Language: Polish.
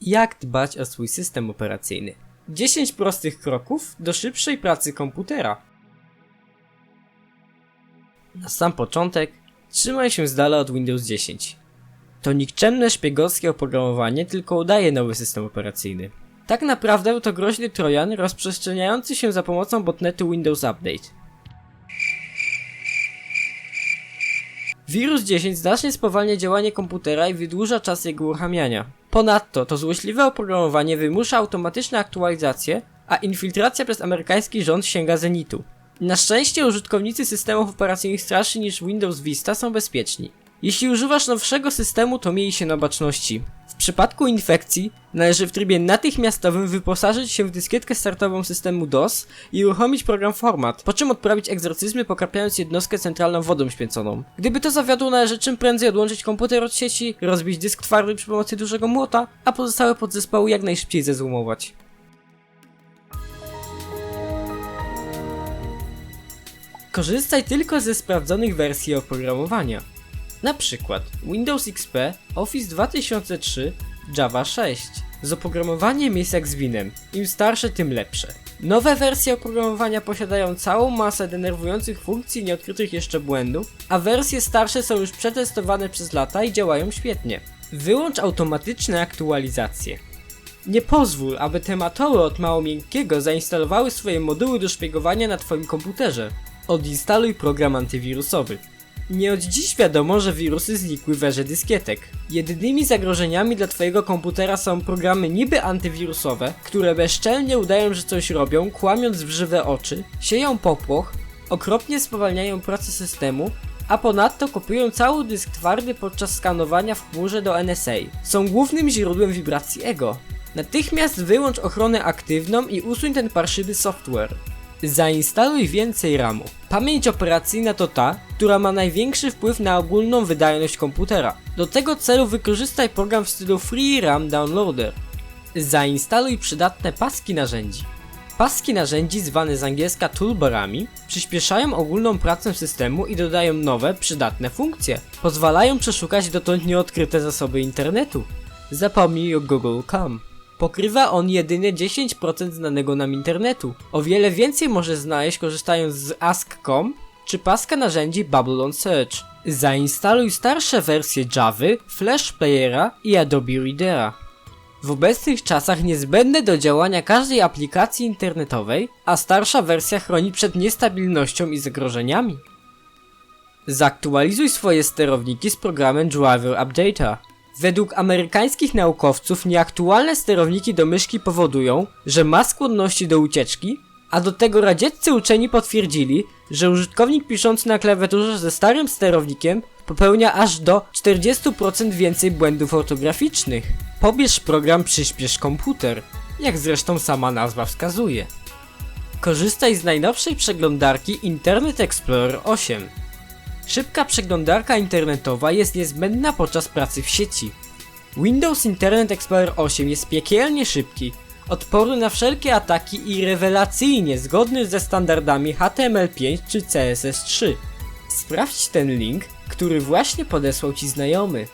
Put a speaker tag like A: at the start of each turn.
A: Jak dbać o swój system operacyjny? 10 prostych kroków do szybszej pracy komputera. Na sam początek, trzymaj się z dala od Windows 10. To nikczemne szpiegowskie oprogramowanie tylko udaje nowy system operacyjny. Tak naprawdę to groźny trojan rozprzestrzeniający się za pomocą botnetu Windows Update. Wirus 10 znacznie spowalnia działanie komputera i wydłuża czas jego uruchamiania. Ponadto to złośliwe oprogramowanie wymusza automatyczne aktualizacje, a infiltracja przez amerykański rząd sięga zenitu. Na szczęście użytkownicy systemów operacyjnych starszych niż Windows Vista są bezpieczni. Jeśli używasz nowszego systemu, to miej się na baczności. W przypadku infekcji należy w trybie natychmiastowym wyposażyć się w dyskietkę startową systemu DOS i uruchomić program Format, po czym odprawić egzorcyzmy pokrapiając jednostkę centralną wodą święconą. Gdyby to zawiodło, należy czym prędzej odłączyć komputer od sieci, rozbić dysk twardy przy pomocy dużego młota, a pozostałe podzespoły jak najszybciej zezłomować. Korzystaj tylko ze sprawdzonych wersji oprogramowania. Na przykład Windows XP, Office 2003, Java 6. Z oprogramowaniem jest jak z winem. Im starsze, tym lepsze. Nowe wersje oprogramowania posiadają całą masę denerwujących funkcji i nieodkrytych jeszcze błędów, a wersje starsze są już przetestowane przez lata i działają świetnie. Wyłącz automatyczne aktualizacje. Nie pozwól, aby te matoły od mało miękkiego zainstalowały swoje moduły do szpiegowania na Twoim komputerze. Odinstaluj program antywirusowy. Nie od dziś wiadomo, że wirusy znikły w erze dyskietek. Jedynymi zagrożeniami dla Twojego komputera są programy niby antywirusowe, które bezczelnie udają, że coś robią, kłamiąc w żywe oczy, sieją popłoch, okropnie spowalniają pracę systemu, a ponadto kopiują cały dysk twardy podczas skanowania w chmurze do NSA. Są głównym źródłem wibracji ego. Natychmiast wyłącz ochronę aktywną i usuń ten parszywy software. Zainstaluj więcej RAMu. Pamięć operacyjna to ta, która ma największy wpływ na ogólną wydajność komputera. Do tego celu wykorzystaj program w stylu Free RAM Downloader. Zainstaluj przydatne paski narzędzi. Paski narzędzi, zwane z angielska toolbarami, przyspieszają ogólną pracę systemu i dodają nowe, przydatne funkcje. Pozwalają przeszukać dotąd nieodkryte zasoby internetu. Zapomnij o Google.com. Pokrywa on jedynie 10% znanego nam internetu. O wiele więcej możesz znaleźć korzystając z Ask.com czy paska narzędzi Babylon Search. Zainstaluj starsze wersje Java, Flash Playera i Adobe Readera. W obecnych czasach niezbędne do działania każdej aplikacji internetowej, a starsza wersja chroni przed niestabilnością i zagrożeniami. Zaktualizuj swoje sterowniki z programem Driver Updater. Według amerykańskich naukowców nieaktualne sterowniki do myszki powodują, że ma skłonności do ucieczki, a do tego radzieccy uczeni potwierdzili, że użytkownik piszący na klawiaturze ze starym sterownikiem popełnia aż do 40% więcej błędów ortograficznych. Pobierz program Przyspiesz komputer, jak zresztą sama nazwa wskazuje. Korzystaj z najnowszej przeglądarki Internet Explorer 8. Szybka przeglądarka internetowa jest niezbędna podczas pracy w sieci. Windows Internet Explorer 8 jest piekielnie szybki, odporny na wszelkie ataki i rewelacyjnie zgodny ze standardami HTML5 czy CSS3. Sprawdź ten link, który właśnie podesłał Ci znajomy.